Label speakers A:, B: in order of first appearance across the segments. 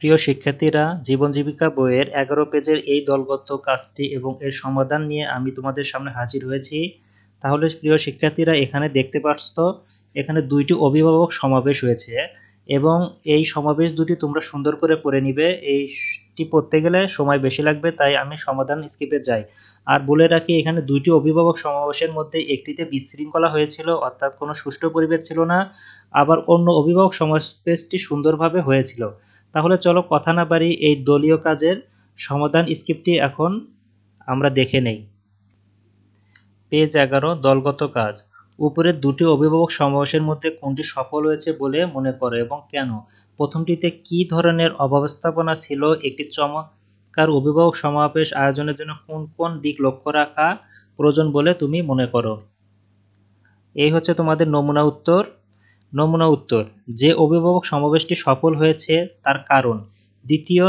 A: প্রিয় শিক্ষার্থীরা, জীবন জীবিকা বইয়ের এগারো পেজের এই দলগত কাজটি এবং এর সমাধান নিয়ে আমি তোমাদের সামনে হাজির হয়েছি। তাহলে প্রিয় শিক্ষার্থীরা, এখানে দেখতে পাচ্ছ, এখানে দুইটি অভিভাবক সমাবেশ হয়েছে এবং এই সমাবেশ দুটি তোমরা সুন্দর করে পড়ে নিবে। এইটি পড়তে গেলে সময় বেশি লাগবে, তাই আমি সমাধান স্কিপে যাই। আর বলে রাখি, এখানে দুইটি অভিভাবক সমাবেশের মধ্যে একটিতে বিশৃঙ্খলা হয়েছিল, অর্থাৎ কোনো সুষ্ঠু পরিবেশ ছিল না। আবার অন্য অভিভাবক সমাবেশটি সুন্দরভাবে হয়েছিল। তাহলে চলো কথা না বাড়ি এই দলীয় কাজের সমাধান স্ক্রিপ্টটি এখন আমরা দেখে নেই। পেজ এগারো, দলগত কাজ। উপরের দুটি অভিভাবক সমাবেশের মধ্যে কোনটি সফল হয়েছে বলে মনে করো এবং কেন? প্রথমটিতে কি ধরনের অব্যবস্থাপনা ছিল? একটি চমৎকার অভিভাবক সমাবেশ আয়োজনের জন্য কোন কোন দিক লক্ষ্য রাখা প্রয়োজন বলে তুমি মনে করো? এই হচ্ছে তোমাদের নমুনা উত্তর। নমুনা উত্তর। যে অভিভাবক সমাবেশটি সফল হয়েছে তার কারণ। দ্বিতীয়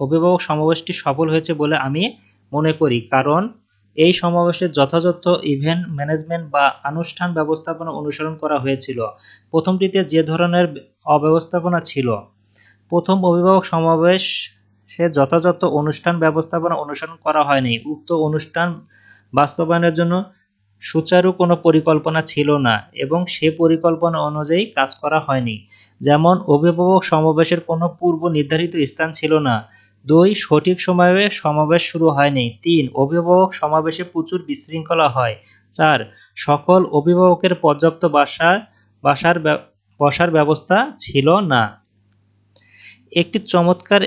A: অভিভাবক সমাবেশটি সফল হয়েছে বলে আমি মনে করি। কারণ, এই সমাবেশে যথাযথ ইভেন্ট ম্যানেজমেন্ট বা আনুষ্ঠান ব্যবস্থাপনা অনুসরণ করা হয়েছিল। প্রথমটিতে যে ধরনের অব্যবস্থাপনা ছিল। প্রথম অভিভাবক সমাবেশ সে যথাযথ অনুষ্ঠান ব্যবস্থাপনা অনুসরণ করা হয়নি। উক্ত অনুষ্ঠান বাস্তবায়নের জন্য সুচারু কোনো পরিকল্পনা ছিল না এবং সে পরিকল্পনা অনুযায়ী কাজ করা হয়নি। যেমন অভিভাবক সমাবেশের কোনো পূর্ব নির্ধারিত স্থান ছিল না। দুই, সঠিক সময়ে সমাবেশ শুরু হয়নি। তিন, অভিভাবক সমাবেশে প্রচুর বিশৃঙ্খলা হয়। চার, সকল অভিভাবকের পর্যাপ্ত বাসা, বাসার বসার ব্যবস্থা ছিল না। একটি চমৎকার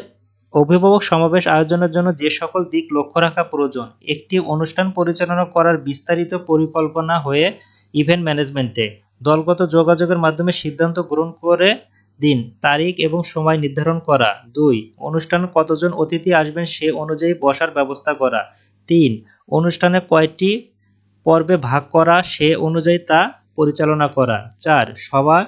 A: অভিভাবক সমাবেশ আয়োজনের জন্য যে সকল দিক লক্ষ্য রাখা প্রয়োজন, একটি অনুষ্ঠান পরিচালনা করার বিস্তারিত পরিকল্পনা হয়ে ইভেন্ট ম্যানেজমেন্টে দলগত যোগাযোগের মাধ্যমে সিদ্ধান্ত গ্রহণ করে দিন, তারিখ এবং সময় নির্ধারণ করা। দুই, অনুষ্ঠান কতজন অতিথি আসবেন সে অনুযায়ী বসার ব্যবস্থা করা। তিন, অনুষ্ঠানে কয়টি পর্বে ভাগ করা সে অনুযায়ী তা পরিচালনা করা। চার, সভা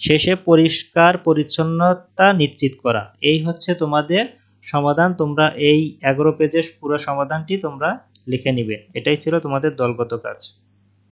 A: শেষে পরিষ্কার, পরিচ্ছন্নতা নিশ্চিত করা। এই হচ্ছে তোমাদের সমাধান। তোমরা এই এগারো পেজের পুরো সমাধানটি তোমরা লিখে নিবে। এটাই ছিল তোমাদের দলগত কাজ।